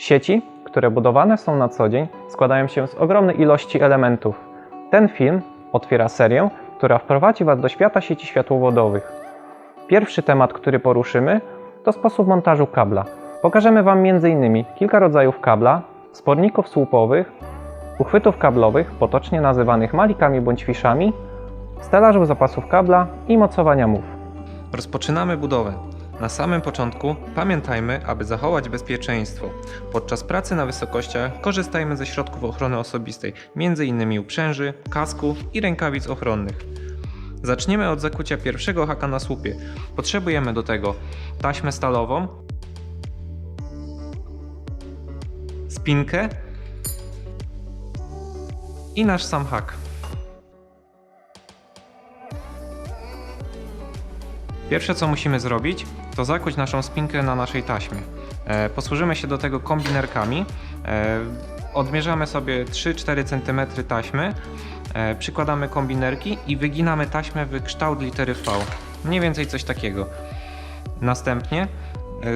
Sieci, które budowane są na co dzień, składają się z ogromnej ilości elementów. Ten film otwiera serię, która wprowadzi Was do świata sieci światłowodowych. Pierwszy temat, który poruszymy, to sposób montażu kabla. Pokażemy Wam m.in. kilka rodzajów kabla, sporników słupowych, uchwytów kablowych, potocznie nazywanych malikami bądź fiszami, stelażów zapasów kabla i mocowania mów. Rozpoczynamy budowę. Na samym początku pamiętajmy, aby zachować bezpieczeństwo. Podczas pracy na wysokościach korzystajmy ze środków ochrony osobistej, m.in. uprzęży, kasku i rękawic ochronnych. Zaczniemy od zakucia pierwszego haka na słupie. Potrzebujemy do tego taśmę stalową, spinkę i nasz sam hak. Pierwsze co musimy zrobić, to zakuć naszą spinkę na naszej taśmie. E, posłużymy się do tego kombinerkami. E, odmierzamy sobie 3-4 cm taśmy, e, przykładamy kombinerki i wyginamy taśmę w kształt litery V. Mniej więcej coś takiego. Następnie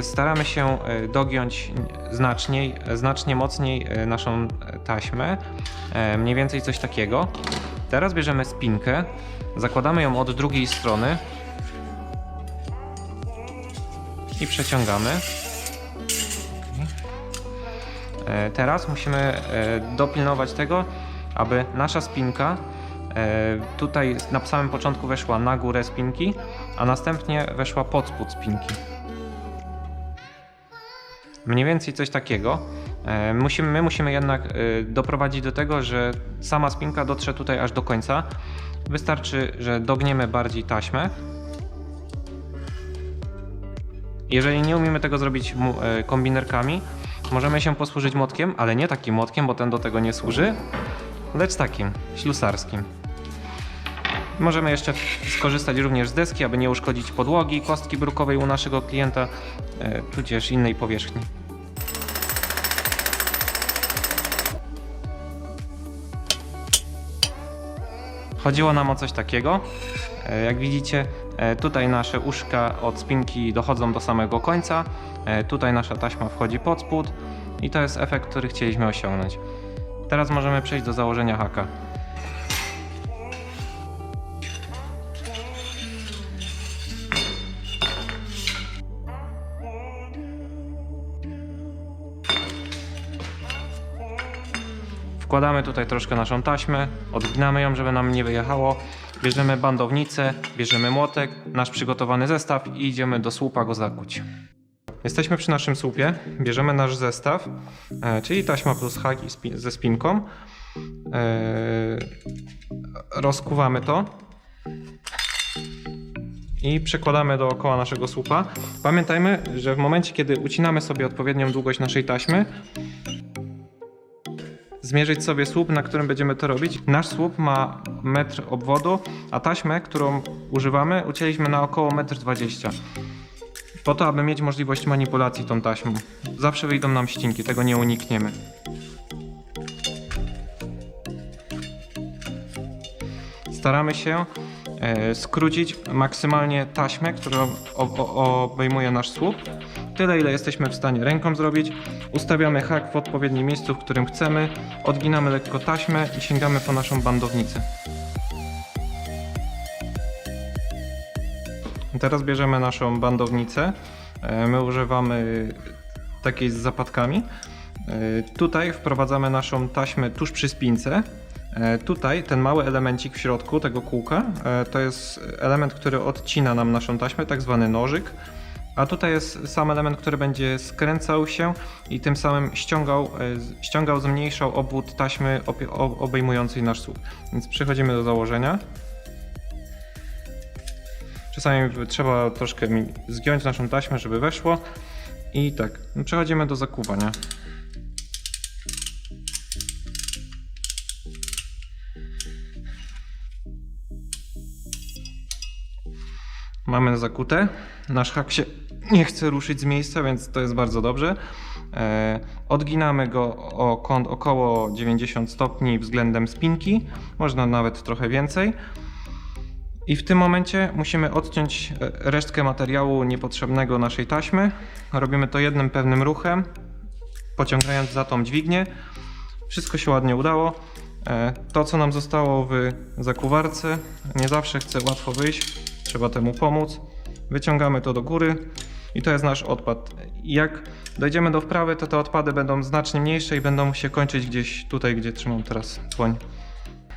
staramy się dogiąć znaczniej, znacznie mocniej naszą taśmę. Mniej więcej coś takiego. Teraz bierzemy spinkę, zakładamy ją od drugiej strony, przeciągamy. E, Teraz musimy e, dopilnować tego, aby nasza spinka e, tutaj na samym początku weszła na górę spinki, a następnie weszła pod spód spinki. Mniej więcej coś takiego. Musimy, my musimy jednak doprowadzić do tego, że sama spinka dotrze tutaj aż do końca. Wystarczy, że dogniemy bardziej taśmę jeżeli nie umiemy tego zrobić e, kombinerkami, możemy się posłużyć młotkiem, ale nie takim młotkiem, bo ten do tego nie służy, lecz takim, ślusarskim. Możemy jeszcze skorzystać również z deski, aby nie uszkodzić podłogi, kostki brukowej u naszego klienta, e, tudzież innej powierzchni. Chodziło nam o coś takiego. E, Jak widzicie, e, tutaj nasze uszka od spinki dochodzą do samego końca. E, Tutaj nasza taśma wchodzi pod spód i to jest efekt, który chcieliśmy osiągnąć. Teraz możemy przejść do założenia haka. Wkładamy tutaj troszkę naszą taśmę, odginamy ją, żeby nam nie wyjechało. Bierzemy bandownicę, bierzemy młotek, nasz przygotowany zestaw i idziemy do słupa go zakuć. Jesteśmy przy naszym słupie, bierzemy nasz zestaw, e, czyli taśma plus hak ze spinką. E, rozkuwamy to i przekładamy dookoła naszego słupa. Pamiętajmy, że w momencie, kiedy ucinamy sobie odpowiednią długość naszej taśmy, zmierzyć sobie słup, na którym będziemy to robić. Nasz słup ma metr obwodu, a taśmę, którą używamy, ucięliśmy na około 1,20 m. Po to, aby mieć możliwość manipulacji tą taśmą. Zawsze wyjdą nam ścinki, tego nie unikniemy. Staramy się e, skrócić maksymalnie taśmę, o, obejmuje nasz słup. Tyle, ile jesteśmy w stanie ręką zrobić. Ustawiamy hak w odpowiednim miejscu, w którym chcemy. Odginamy lekko taśmę i sięgamy po naszą bandownicę. Teraz bierzemy naszą bandownicę. E, My używamy takiej z zapadkami. E, Tutaj wprowadzamy naszą taśmę tuż przy spince. E, Tutaj ten mały elemencik w środku tego kółka to jest element, który odcina nam naszą taśmę, tak zwany nożyk. A tutaj jest sam element, który będzie skręcał się i tym samym ściągał, e, ściągał zmniejszał obwód taśmy obejmującej nasz słup. Więc przechodzimy do założenia. Czasami trzeba troszkę zgiąć naszą taśmę, żeby weszło. I tak, przechodzimy do zakuwania. Mamy zakute. Nasz hak się nie chce ruszyć z miejsca, więc to jest bardzo dobrze. E, odginamy go o kąt około 90 stopni względem spinki, można nawet trochę więcej. I w tym momencie musimy odciąć e, resztkę materiału niepotrzebnego naszej taśmy. Robimy to jednym pewnym ruchem. pociągając za tą dźwignię. Wszystko się ładnie udało. E, To, co nam zostało w zakuwarce, nie zawsze chce łatwo wyjść, trzeba temu pomóc. Wyciągamy to do góry i to jest nasz odpad. Jak dojdziemy do wprawy, to te odpady będą znacznie mniejsze i będą się kończyć gdzieś tutaj, gdzie trzymam teraz dłoń.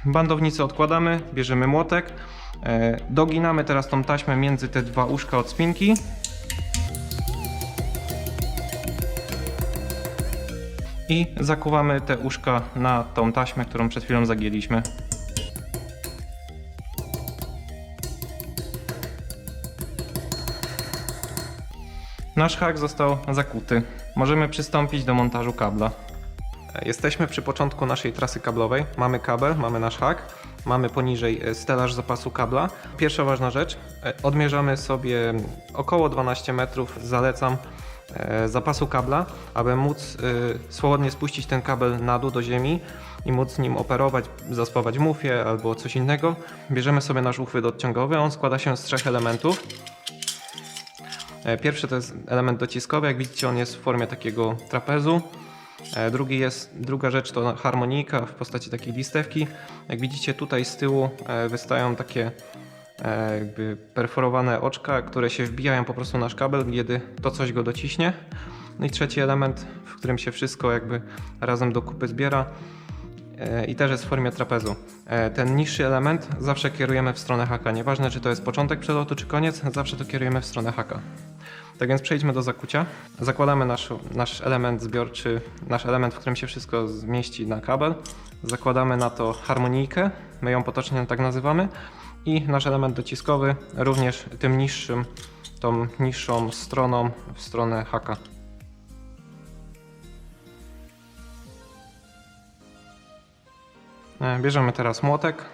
Bandownicę odkładamy, bierzemy młotek, e, doginamy teraz tą taśmę między te dwa uszka od spinki. I zakuwamy te uszka na tą taśmę, którą przed chwilą zagięliśmy. Nasz hak został zakuty. Możemy przystąpić do montażu kabla. Jesteśmy przy początku naszej trasy kablowej. Mamy kabel, mamy nasz hak, mamy poniżej e, stelaż zapasu kabla. Pierwsza ważna rzecz, e, odmierzamy sobie około 12 metrów, zalecam, e, zapasu kabla, aby móc swobodnie spuścić ten kabel na dół do ziemi i móc nim operować, zaspawać mufie albo coś innego. Bierzemy sobie nasz uchwyt odciągowy, on składa się z trzech elementów. E, Pierwszy to jest element dociskowy, jak widzicie on jest w formie takiego trapezu. E, Drugi jest, druga rzecz to harmonika w postaci takiej listewki. Jak widzicie tutaj z tyłu e, wystają takie jakby perforowane oczka, które się wbijają po prostu w nasz kabel, kiedy to coś go dociśnie. No i trzeci element, w którym się wszystko jakby razem do kupy zbiera i też jest w formie trapezu. Ten niższy element zawsze kierujemy w stronę haka. Nieważne czy to jest początek przelotu czy koniec, zawsze to kierujemy w stronę haka. Tak więc przejdźmy do zakucia. Zakładamy nasz, nasz element zbiorczy, nasz element, w którym się wszystko zmieści na kabel. Zakładamy na to harmonijkę, my ją potocznie tak nazywamy. I nasz element dociskowy również tym niższym, tą niższą stroną w stronę haka. E, Bierzemy teraz młotek.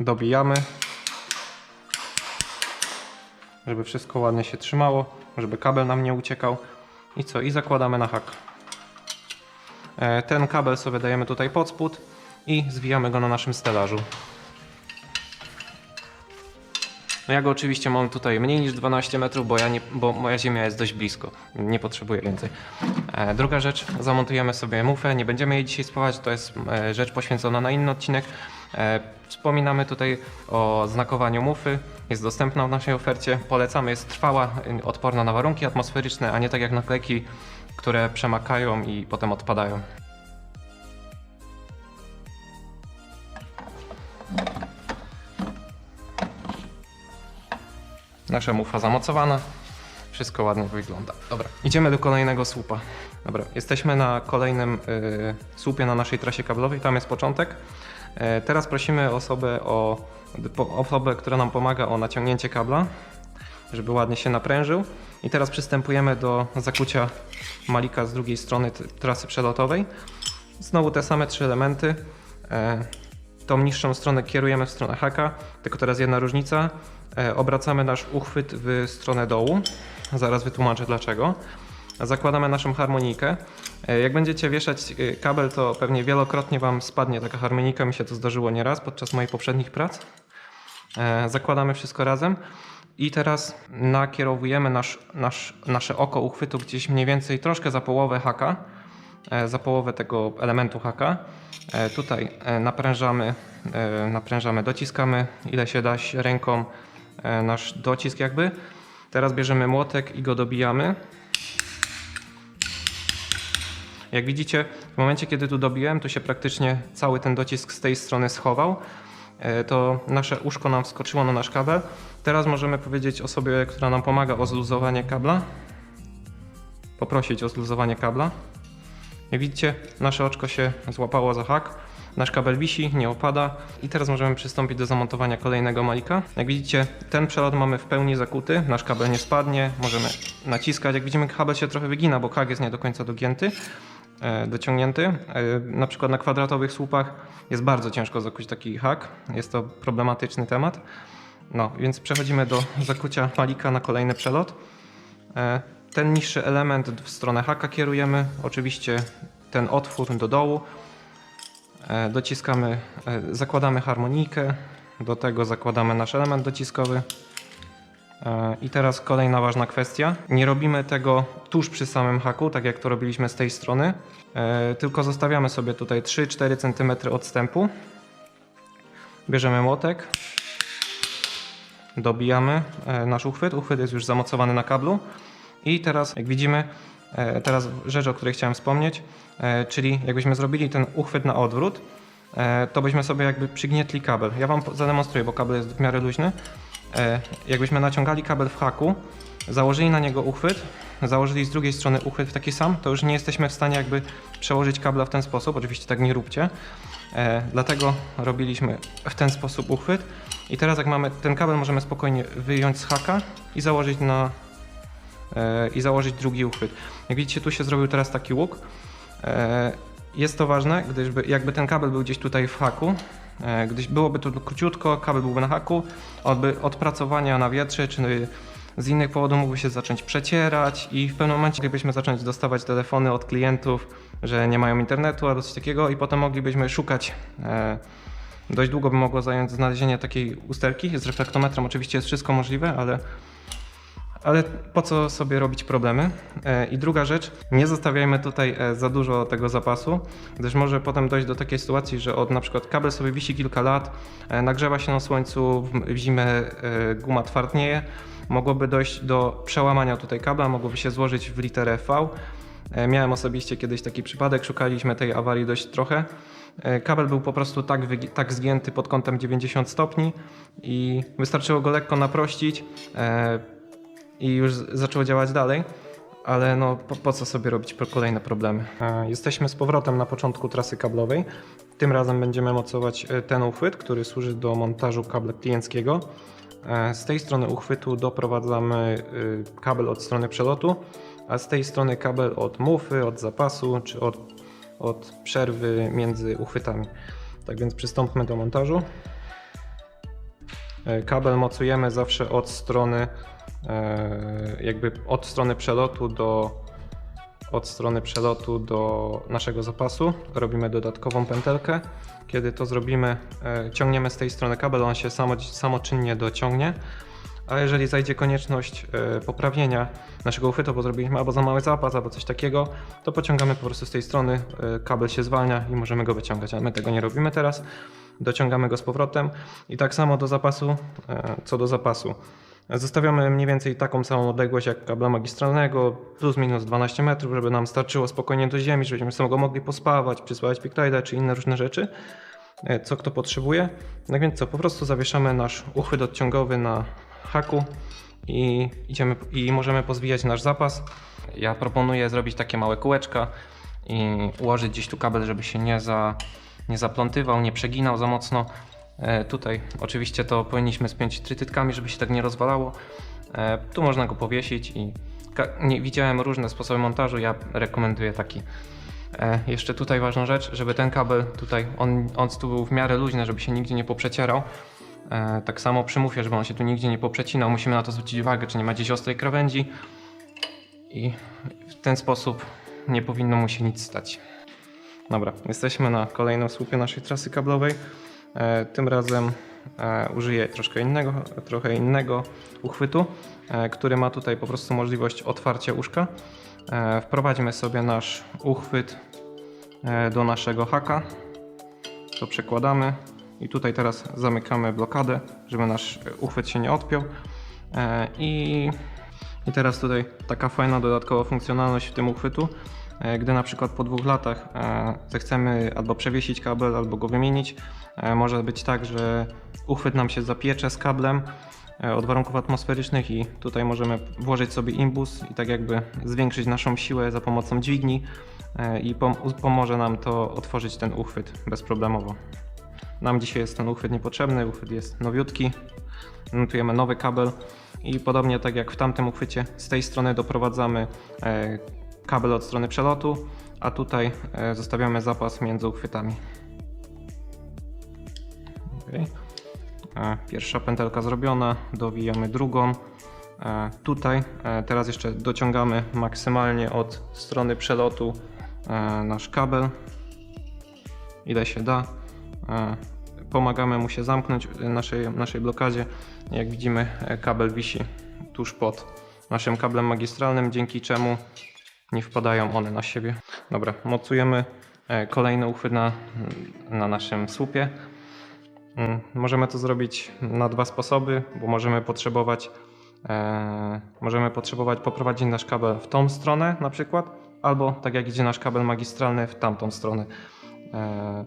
Dobijamy żeby wszystko ładnie się trzymało, żeby kabel nam nie uciekał. I co? I zakładamy na hak. E, Ten kabel sobie dajemy tutaj pod spód i zwijamy go na naszym stelażu. No ja go oczywiście mam tutaj mniej niż 12 metrów, bo, ja nie, bo moja ziemia jest dość blisko. Nie potrzebuję więcej. E, Druga rzecz, zamontujemy sobie mufę. Nie będziemy jej dzisiaj spawać, to jest e, rzecz poświęcona na inny odcinek. E, Wspominamy tutaj o znakowaniu mufy. Jest dostępna w naszej ofercie. Polecamy, jest trwała, y, odporna na warunki atmosferyczne, a nie tak jak naklejki, które przemakają i potem odpadają. Nasza mufa zamocowana. Wszystko ładnie wygląda. Dobra, idziemy do kolejnego słupa. Dobra, jesteśmy na kolejnym y, słupie na naszej trasie kablowej, tam jest początek. E, teraz prosimy osobę, o, osobę, która nam pomaga o naciągnięcie kabla, żeby ładnie się naprężył. I teraz przystępujemy do zakucia malika z drugiej strony trasy przelotowej. Znowu te same trzy elementy. E, Tą niższą stronę kierujemy w stronę haka, tylko teraz jedna różnica. E, Obracamy nasz uchwyt w stronę dołu. Zaraz wytłumaczę dlaczego. Zakładamy naszą harmonijkę. E, Jak będziecie wieszać e, kabel, to pewnie wielokrotnie Wam spadnie taka harmonika. Mi się to zdarzyło nieraz podczas moich poprzednich prac. E, Zakładamy wszystko razem i teraz nakierowujemy nasz, nasz, nasze oko uchwytu gdzieś mniej więcej troszkę za połowę haka, za połowę tego elementu haka. Tutaj naprężamy, naprężamy, dociskamy ile się da ręką nasz docisk jakby. Teraz bierzemy młotek i go dobijamy. Jak widzicie, w momencie kiedy tu dobiłem, to się praktycznie cały ten docisk z tej strony schował. E, To nasze uszko nam wskoczyło na nasz kabel. Teraz możemy powiedzieć osobie, która nam pomaga o zluzowanie kabla. Poprosić o zluzowanie kabla. Jak widzicie, nasze oczko się złapało za hak. Nasz kabel wisi, nie opada i teraz możemy przystąpić do zamontowania kolejnego malika. Jak widzicie, ten przelot mamy w pełni zakuty, nasz kabel nie spadnie, możemy naciskać. Jak widzimy, kabel się trochę wygina, bo hak jest nie do końca dogięty, dociągnięty. E, Na przykład na kwadratowych słupach jest bardzo ciężko zakuć taki hak, jest to problematyczny temat. No, więc przechodzimy do zakucia malika na kolejny przelot. E, Ten niższy element w stronę haka kierujemy, oczywiście ten otwór do dołu. E, Dociskamy, e, zakładamy harmonijkę, do tego zakładamy nasz element dociskowy. E, I teraz kolejna ważna kwestia. Nie robimy tego tuż przy samym haku, tak jak to robiliśmy z tej strony, e, tylko zostawiamy sobie tutaj 3-4 cm odstępu. Bierzemy młotek, dobijamy e, nasz uchwyt. Uchwyt jest już zamocowany na kablu. I teraz, jak widzimy, teraz rzecz, o której chciałem wspomnieć, czyli jakbyśmy zrobili ten uchwyt na odwrót, to byśmy sobie jakby przygnietli kabel. Ja Wam zademonstruję, bo kabel jest w miarę luźny. E, Jakbyśmy naciągali kabel w haku, założyli na niego uchwyt, założyli z drugiej strony uchwyt w taki sam, to już nie jesteśmy w stanie jakby przełożyć kabla w ten sposób. Oczywiście tak nie róbcie. E, Dlatego robiliśmy w ten sposób uchwyt. I teraz jak mamy ten kabel możemy spokojnie wyjąć z haka i założyć na e, i założyć drugi uchwyt. Jak widzicie, tu się zrobił teraz taki łuk. Jest to ważne, gdyż by- jakby ten kabel był gdzieś tutaj w haku, e, gdyś byłoby to króciutko, kabel byłby na haku, odby od pracowania na wietrze czy z innych powodów mógłby się zacząć przecierać i w pewnym momencie moglibyśmy zacząć dostawać telefony od klientów, że nie mają internetu albo coś takiego i potem moglibyśmy szukać e, Dość długo by mogło zająć znalezienie takiej usterki. Z reflektometrem oczywiście jest wszystko możliwe, ale, ale po co sobie robić problemy? E, I druga rzecz, nie zostawiajmy tutaj e, za dużo tego zapasu, gdyż może potem dojść do takiej sytuacji, że od na przykład kabel sobie wisi kilka lat, e, nagrzewa się na słońcu, w, zimę guma twardnieje, mogłoby dojść do przełamania tutaj kabla, mogłoby się złożyć w literę V. Miałem osobiście kiedyś taki przypadek, szukaliśmy tej awarii dość trochę. Kabel był po prostu tak, tak zgięty pod kątem 90 stopni i wystarczyło go lekko naprościć i już zaczęło działać dalej. Ale no, po, po co sobie robić kolejne problemy? E, Jesteśmy z powrotem na początku trasy kablowej. Tym razem będziemy mocować e, ten uchwyt, który służy do montażu kabla klienckiego. E, Z tej strony uchwytu doprowadzamy kabel od strony przelotu, a z tej strony kabel od mufy, od zapasu czy od, od przerwy między uchwytami. Tak więc przystąpmy do montażu. Kabel mocujemy zawsze od strony, jakby od strony przelotu do, od strony przelotu do naszego zapasu. Robimy dodatkową pętelkę. Kiedy to zrobimy, e, ciągniemy z tej strony kabel, on się samo, samoczynnie dociągnie. A jeżeli zajdzie konieczność e, poprawienia naszego uchwytu, bo zrobiliśmy albo za mały zapas, albo coś takiego, to pociągamy po prostu z tej strony, e, kabel się zwalnia i możemy go wyciągać. Ale my tego nie robimy teraz. Dociągamy go z powrotem i tak samo do zapasu, e, co do zapasu. Zostawiamy mniej więcej taką samą odległość jak kabla magistralnego, plus minus 12 metrów, żeby nam starczyło spokojnie do ziemi, żebyśmy sobie go mogli pospawać, przysłać PicTide'a czy inne różne rzeczy, e, co kto potrzebuje. Tak więc co, po prostu zawieszamy nasz uchwyt odciągowy na haku i, idziemy, i możemy pozwijać nasz zapas. Ja proponuję zrobić takie małe kółeczka i ułożyć gdzieś tu kabel, żeby się nie, za, nie zaplątywał, nie przeginał za mocno. E, tutaj oczywiście to powinniśmy spiąć trytytkami, żeby się tak nie rozwalało. E, tu można go powiesić i widziałem różne sposoby montażu, ja rekomenduję taki. E, jeszcze tutaj ważna rzecz, żeby ten kabel tutaj, on, on tu był w miarę luźny, żeby się nigdzie nie poprzecierał. Tak samo przy mufie, żeby on się tu nigdzie nie poprzecinał, musimy na to zwrócić uwagę, czy nie ma gdzieś ostrej krawędzi i w ten sposób nie powinno mu się nic stać. Dobra, jesteśmy na kolejnym słupie naszej trasy kablowej. E, tym razem e, użyję troszkę innego, trochę innego uchwytu, e, który ma tutaj po prostu możliwość otwarcia uszka. Wprowadźmy sobie nasz uchwyt do naszego haka. To przekładamy i tutaj teraz zamykamy blokadę, żeby nasz uchwyt się nie odpiął. I, I teraz tutaj taka fajna dodatkowa funkcjonalność w tym uchwytu. E, Gdy na przykład po dwóch latach e, zechcemy albo przewiesić kabel, albo go wymienić, e, może być tak, że uchwyt nam się zapiecze z kablem od warunków atmosferycznych i tutaj możemy włożyć sobie imbus i tak jakby zwiększyć naszą siłę za pomocą dźwigni i pom- pomoże nam to otworzyć ten uchwyt bezproblemowo. Nam dzisiaj jest ten uchwyt niepotrzebny, uchwyt jest nowiutki. Montujemy nowy kabel i podobnie tak jak w tamtym uchwycie, z tej strony doprowadzamy kabel od strony przelotu, a tutaj e, zostawiamy zapas między uchwytami. Okej. E, Pierwsza pętelka zrobiona, dowijamy drugą. E, Tutaj teraz jeszcze dociągamy maksymalnie od strony przelotu nasz kabel, ile się da. Pomagamy mu się zamknąć w naszej, naszej blokadzie. Jak widzimy, kabel wisi tuż pod naszym kablem magistralnym, dzięki czemu nie wpadają one na siebie. Dobra, mocujemy e, kolejny uchwyt na, na naszym słupie. Mm, Możemy to zrobić na dwa sposoby, bo możemy potrzebować e, możemy potrzebować poprowadzić nasz kabel w tą stronę na przykład, albo tak jak idzie nasz kabel magistralny w tamtą stronę. E,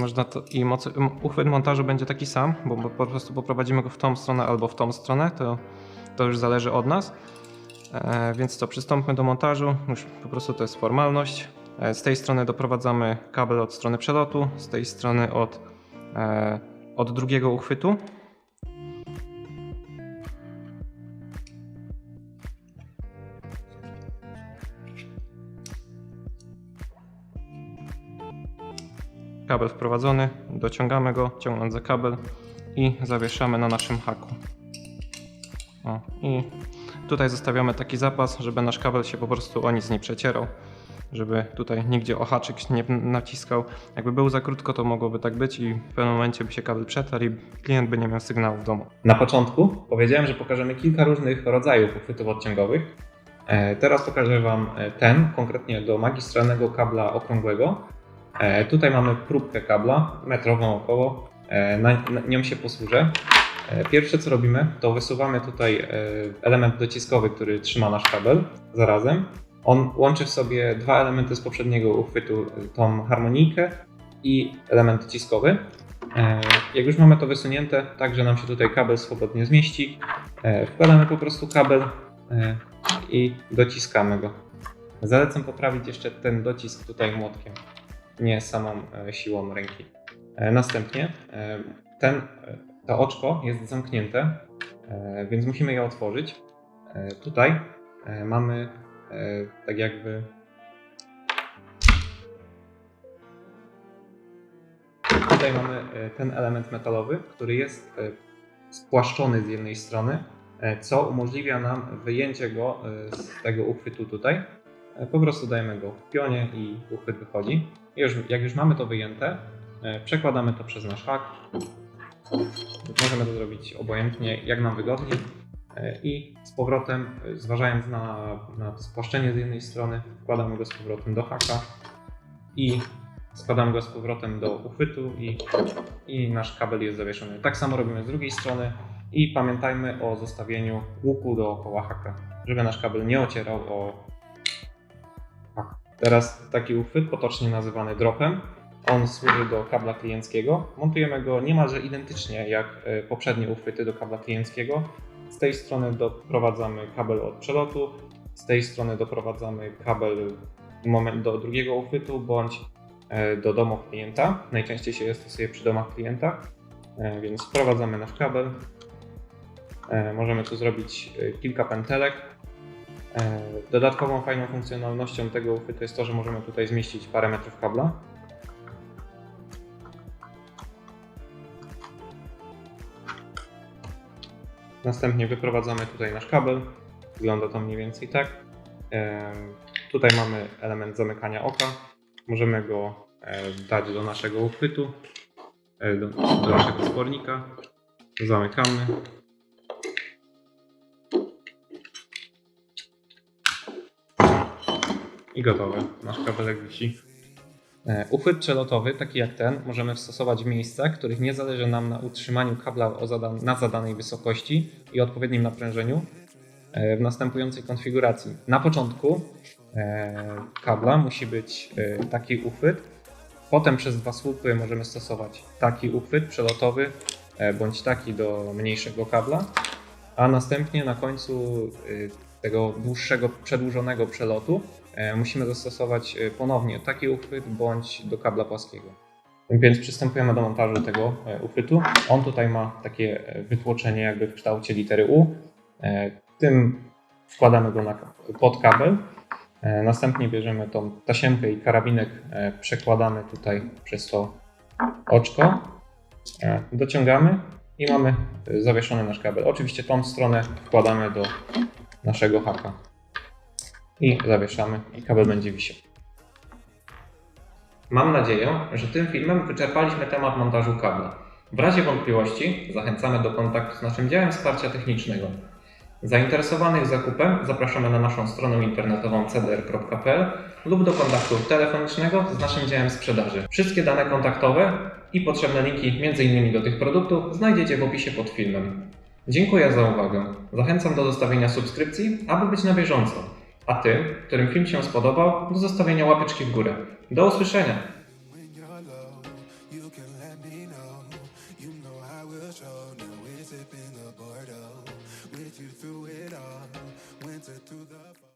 można to, i mocy, m- uchwyt montażu będzie taki sam, bo po prostu poprowadzimy go w tą stronę albo w tą stronę, to, to już zależy od nas. E, więc to przystąpmy do montażu, już po prostu to jest formalność. E, z tej strony doprowadzamy kabel od strony przelotu, z tej strony od, e, od drugiego uchwytu. Kabel wprowadzony, dociągamy go, ciągnąc za kabel i zawieszamy na naszym haku. O, I tutaj zostawiamy taki zapas, żeby nasz kabel się po prostu o nic nie przecierał, żeby tutaj nigdzie o haczyk nie naciskał. Jakby był za krótko, to mogłoby tak być i w pewnym momencie by się kabel przetarł i klient by nie miał sygnału w domu. Na początku powiedziałem, że pokażemy kilka różnych rodzajów uchwytów odciągowych. E, Teraz pokażę Wam e, ten, konkretnie do magistralnego kabla okrągłego. E, Tutaj mamy próbkę kabla, metrową około. Na nią się posłużę. E, Pierwsze co robimy, to wysuwamy tutaj e, element dociskowy, który trzyma nasz kabel zarazem. On łączy w sobie dwa elementy z poprzedniego uchwytu, e, tą harmonijkę i element dociskowy. Jak już mamy to wysunięte, tak że nam się tutaj kabel swobodnie zmieści, wkładamy po prostu kabel i dociskamy go. Zalecam poprawić jeszcze ten docisk tutaj młotkiem, nie samą siłą ręki. Następnie ten, to oczko jest zamknięte, e, więc musimy je otworzyć. E, Tutaj e, mamy tak jakby Tutaj mamy ten element metalowy, który jest spłaszczony z jednej strony, co umożliwia nam wyjęcie go z tego uchwytu tutaj. Po prostu dajemy go w pionie i uchwyt wychodzi. Już, jak już mamy to wyjęte, przekładamy to przez nasz hak. Możemy to zrobić obojętnie, jak nam wygodnie. E, I z powrotem, e, zważając na, na spłaszczenie z jednej strony, wkładamy go z powrotem do haka i składamy go z powrotem do uchwytu i, i nasz kabel jest zawieszony. Tak samo robimy z drugiej strony i pamiętajmy o zostawieniu łuku dookoła haka, żeby nasz kabel nie ocierał o hak. Teraz taki uchwyt, potocznie nazywany dropem, on służy do kabla klienckiego. Montujemy go niemalże identycznie jak e, poprzednie uchwyty do kabla klienckiego. Z tej strony doprowadzamy kabel od przelotu, z tej strony doprowadzamy kabel do drugiego uchwytu bądź e, do domu klienta. Najczęściej się je stosuje przy domach klienta, E, więc wprowadzamy nasz kabel. Możemy tu zrobić kilka pętelek. Dodatkową fajną funkcjonalnością tego uchwytu jest to, że możemy tutaj zmieścić parę metrów kabla. Następnie wyprowadzamy tutaj nasz kabel. Wygląda to mniej więcej tak. Tutaj mamy element zamykania oka. Możemy go e, dać do naszego uchwytu, e, do, do naszego spornika. Zamykamy. I gotowe. Nasz kabelek wisi. E, Uchwyt przelotowy, taki jak ten, możemy stosować w miejscach, w których nie zależy nam na utrzymaniu kabla na zadanej wysokości i odpowiednim naprężeniu e, w następującej konfiguracji. Na początku e, kabla musi być taki uchwyt, potem przez dwa słupy możemy stosować taki uchwyt przelotowy bądź taki do mniejszego kabla, a następnie na końcu e, tego dłuższego, przedłużonego przelotu e, musimy zastosować e, ponownie taki uchwyt bądź do kabla płaskiego. Więc przystępujemy do montażu tego e, uchwytu. On tutaj ma takie wytłoczenie jakby w kształcie litery U. Tym wkładamy go na, pod kabel. Następnie bierzemy tą tasiemkę i karabinek, przekładamy tutaj przez to oczko, dociągamy i mamy e, zawieszony nasz kabel. Oczywiście tą stronę wkładamy do naszego haka i zawieszamy i kabel będzie wisiał. Mam nadzieję, że tym filmem wyczerpaliśmy temat montażu kabla. W razie wątpliwości zachęcamy do kontaktu z naszym działem wsparcia technicznego. Zainteresowanych zakupem zapraszamy na naszą stronę internetową cdr.pl lub do kontaktu telefonicznego z naszym działem sprzedaży. Wszystkie dane kontaktowe i potrzebne linki m.in. do tych produktów znajdziecie w opisie pod filmem. Dziękuję za uwagę. Zachęcam do zostawienia subskrypcji, aby być na bieżąco. A tym, którym film się spodobał, do zostawienia łapeczki w górę. Do usłyszenia!